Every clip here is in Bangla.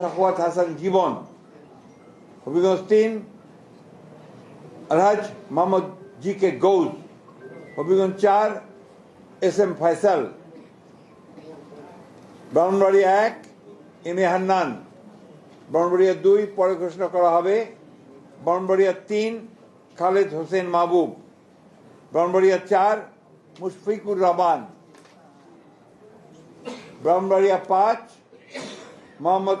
সাখওয়াত হাসান জীবন হবিগঞ্জ তিন আলহাজ মোহাম্মদ জি কে গৌজ হবিগঞ্জ চার এস এম ফয়সাল ব্রাহ্মণবাড়িয়া এক এম এ হান্নান ব্রাহ্মণবাড়িয়া দুই, পরে ঘোষণা করা হবে ব্রাহ্মণবাড়িয়া তিন খালেদ হোসেন মাহবুব ব্রাহ্মণবাড়িয়া চার মুশফিকুর রহমান ব্রাহ্মণবাড়িয়া পাঁচ মোহাম্মদ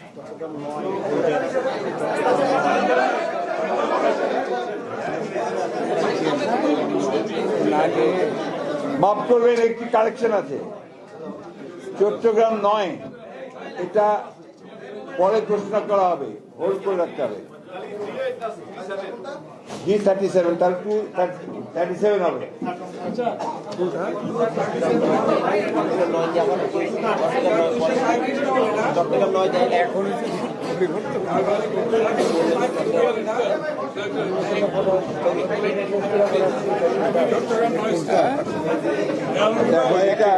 মাফ করবেন, একটি কালেকশন আছে। চট্টগ্রাম নয়। এটা পরে ঘোষণা করা হবে। হোল্ড করে রাখতে হবে। জি থার্টি সেভেন তার টু থার্টি সেভেন হবে চট্টগ্রাম নয় যাইলে এখন দেখো এটা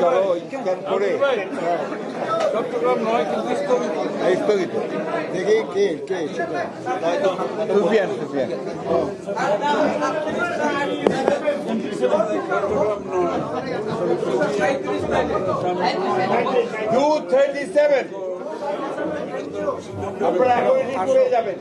চলো স্ক্যান করে এই স্থগিত দেখি কে কে সেটা Sufian Sufian two thirty seven আপনারা এখন ঠিক করে যাবেন।